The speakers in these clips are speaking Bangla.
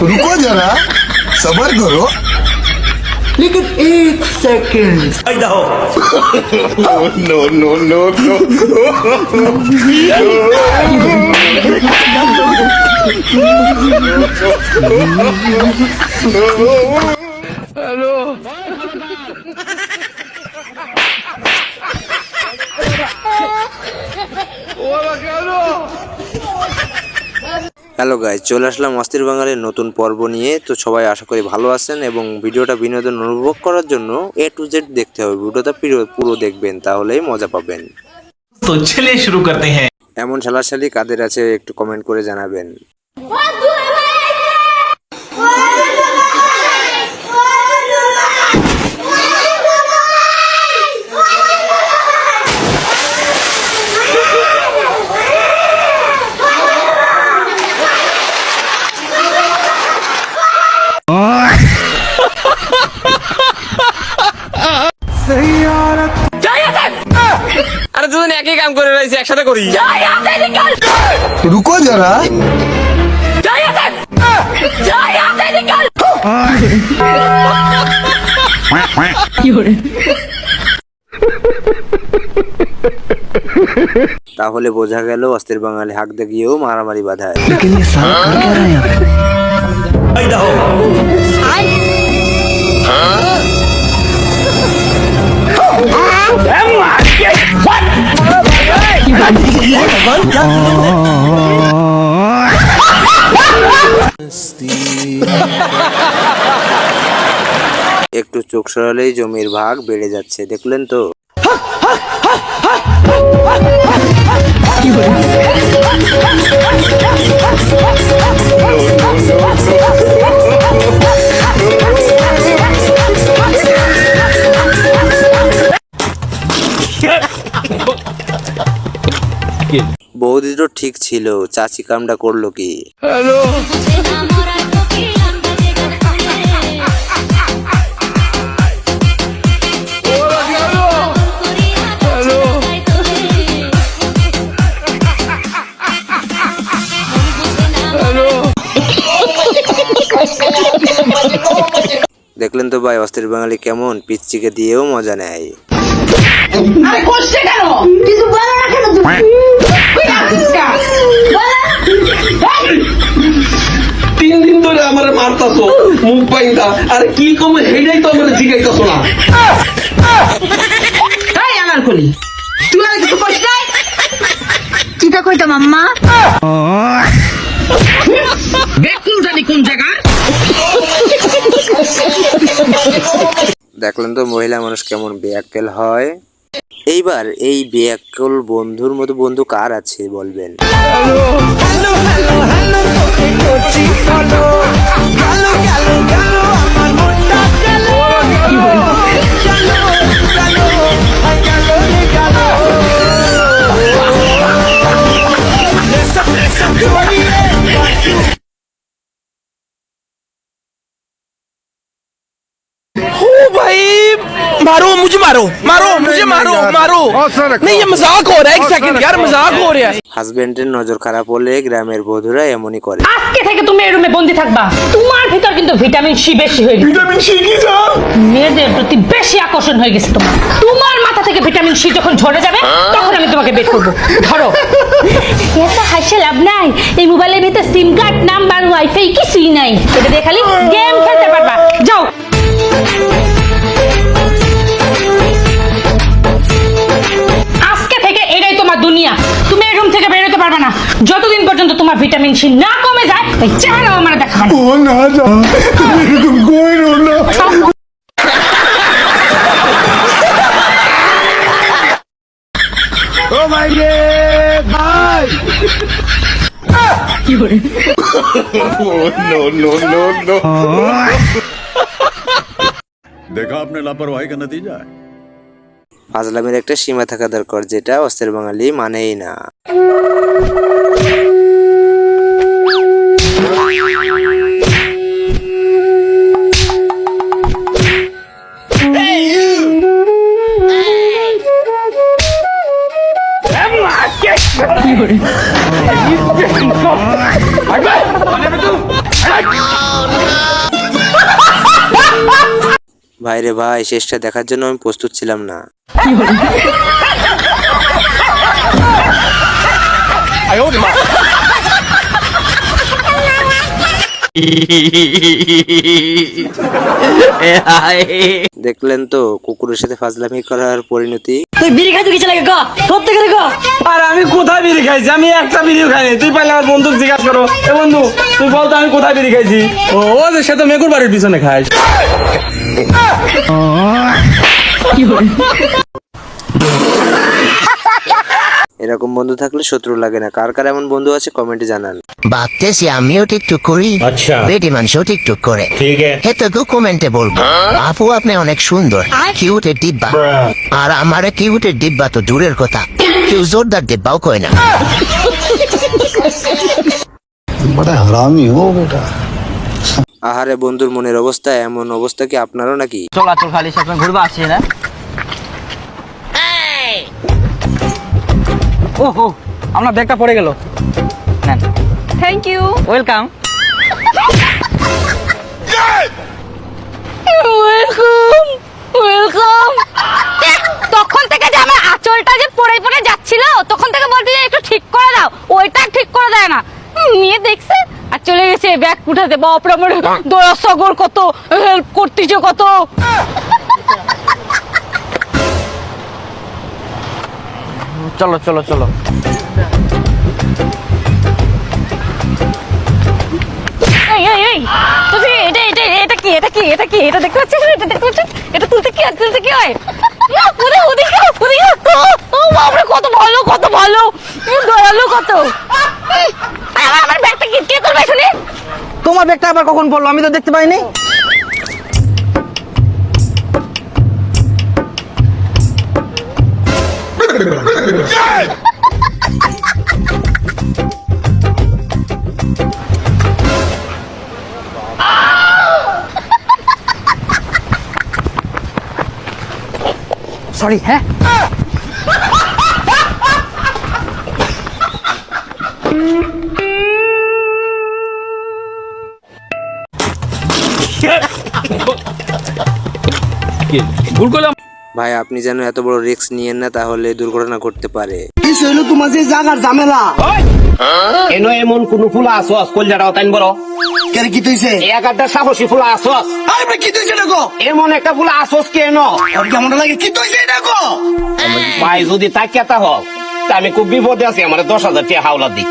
रुको जरा सबर करो लेकिन एक second no no no no Hello guy চলে আসলাম অস্থির বাঙালির নতুন পর্ব নিয়ে। তো সবাই আশা করি ভালো আছেন এবং ভিডিওটা বিনোদন অনুভব করার জন্য এ টু জেড দেখতে হবে। ভিডিওটা পুরো দেখবেন তাহলেই মজা পাবেন। তো ছেলে শুরু করতে হ্যাঁ। এমন সালাশালি কাদের আছে একটু কমেন্ট করে জানাবেন। কাম করে রয়েছি একসাথে করি। রুকো যারা। তাহলে বোঝা গেল অস্ত্রের বাঙালি হাক দেখিয়েও মারামারি বাধায়। একটু চোখ সরালেই জমির ভাগ বেড়ে যাচ্ছে দেখলেন তো? বৌদি তো ঠিক ছিল চাচি কামটা করল কি? দেখলেন তো ভাই অস্থির বাঙালি কেমন পিচ্চিকে দিয়েও মজা নেয়। আরে করছে কেন? কিছু বলো না কেন তুমি? তিন দিন ধরে আমার মারতাছো মুখ পাইন্দা। আরে কি কমে হেডাই তো আমার জিগাইতাছো না। এই আমার কলি তুই আর কিছু নাই? কইতাম আম্মা? জানি কোন জায়গা। দেখলেন তো মহিলা মানুষ কেমন বেয়াক্কেল হয়। এইবার এই ব্যাকল বন্ধুর মতো বন্ধু কার আছে বলবেন मारो मुझे मारो मारो मुझे मारो मारो नहीं ये मजाक हो रहा है एक सेकंड यार मजाक हो रहा है হাজবেন্ডের নজর খারাপ হলে গ্রামের বধুরা এমনই করে আজকে থেকে তুমি এই রুমে বন্দি থাকবা তোমার ভিতর কিন্তু ভিটামিন সি বেশি হয়ে গেছে ভিটামিন সি কি জান মেয়েদের প্রতি বেশি আকর্ষণ হয়ে গেছে তোমার তোমার মাথা থেকে ভিটামিন সি যখন ঝরে যাবে তখন আমি তোমাকে বের করবো ধরো এত হাসে লাভ নাই এই মোবাইলের ভিতর সিম কার্ড নাম্বার ওয়াইফাই কিছুই নাই এটা দিয়ে খালি গেম খেলতে পারবা যাও আমার ভিটামিন সি না কমে যায় ওই চেহারা আমার দেখাবো ও না যা তুমি এরকম কইরো না। ও মাই গে ভাই। কি করে নো নো নো নো দেখা আপনার লাপরওয়াহি কা নতিজা আজলামের একটা সীমা থাকা দরকার যেটা অস্ত্রের বাঙালি মানেই না। ভাইরে ভাই, শেষটা দেখার জন্য আমি প্রস্তুত ছিলাম না। দেখলেন তো, কুকুরের সাথে ফাজলামি করার পরিণতি? তুই বিড়ি খাইতে গেছে লাগে গো। প্রত্যেকের গো। রে আর আমি কোথায় বিড়ি খাইছি? আমি একটা বিড়িও খাইনি। তুই পাইলে আমার বন্ধু জিজ্ঞাসা করো। এ বন্ধু তুই বলতো আমি কোথায় বিড়ি খাইছি? ও ও যে সে তো মেকুর বাড়ির পিছনে খাইস এরকম বন্ধু থাকলে শত্রু লাগে না। কার কার এমন বন্ধু আছে কমেন্টে জানান। ভাবতেছি আমিও টিকটক করি। আচ্ছা। বেটি মানুষও টিকটক করে। ঠিক আছে। হে তো কমেন্টে বলব। হ্যাঁ? আপু আপনি অনেক সুন্দর। কিউট এর ডিব্বা। আর আমার কিউটের ডিব্বা তো দূরের কথা। কেউ জোরদার ডিব্বাও কয় না। বড় হারামি ও বেটা আহারে বন্ধুর মনের অবস্থা এমন অবস্থা কি আপনারও নাকি? চলাচল খালি আপনার ঘুরবা আসছে না? ওহো আপনার ব্যাগটা পড়ে গেল। নেন। Thank you welcome welcome welcome তখন থেকে যে আমার আঁচলটা যে পড়ে পড়ে যাচ্ছিল তখন থেকে বলছি যে একটু ঠিক করে দাও। ওইটা ঠিক করে দেয় না। মেয়ে দেখছে আর চলে গেছে ব্যাগ উঠাতে। বাপরে আমার দয়া সগর কত হেল্প করতেছে কত। চলো চলো চলো। এই এই এই তুই এটা এটা এটা কি এটা কি এটা কি এটা দেখতে পাচ্ছিস? এটা দেখতে পাচ্ছিস? এটা তুলতে কি তুলতে কি হয়? না ওরে ওদিকে ওদিকে ও, ও বাপরে কত ভালো কত ভালো। দয়ালু কত। আমার আমার ব্যাগটা কি কে করবে শুনি? তোমার ব্যাগটা আবার কখন পড়ল? আমি তো দেখতে পাইনি। সরি হ্যাঁ ভাই আপনি যেন এত বড় রিস্ক নিয়েন না তাহলে দুর্ঘটনা ঘটতে পারে এনো এমন কোন ফুলা আসস কলজাটাও তাইন বড় কেন কি তুইছে এক আড্ডা সাহসী ফুলা আসস আরে কি তুইছে না গো এমন একটা ফুলা আসস কেন কেমন লাগে কি তুইছে এটা গো ভাই যদি তাকিয়াতা হোক তা আমি খুব বিপদে আছি আমার দশ হাজার টাকা হাওলা দিই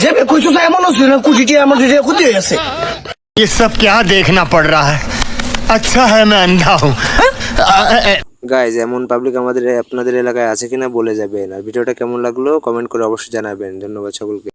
যে কইছো এমন হচ্ছে না কুচিটি এমন যে ক্ষতি হয়ে গেছে ये सब क्या देखना पड़ रहा है আচ্ছা হ্যাঁ ম্যাম দাও গাইজ এমন পাবলিক আমাদের আপনাদের এলাকায় আছে কিনা বলে যাবেন। আর ভিডিওটা কেমন লাগল কমেন্ট করে অবশ্যই জানাবেন। ধন্যবাদ সকলকে।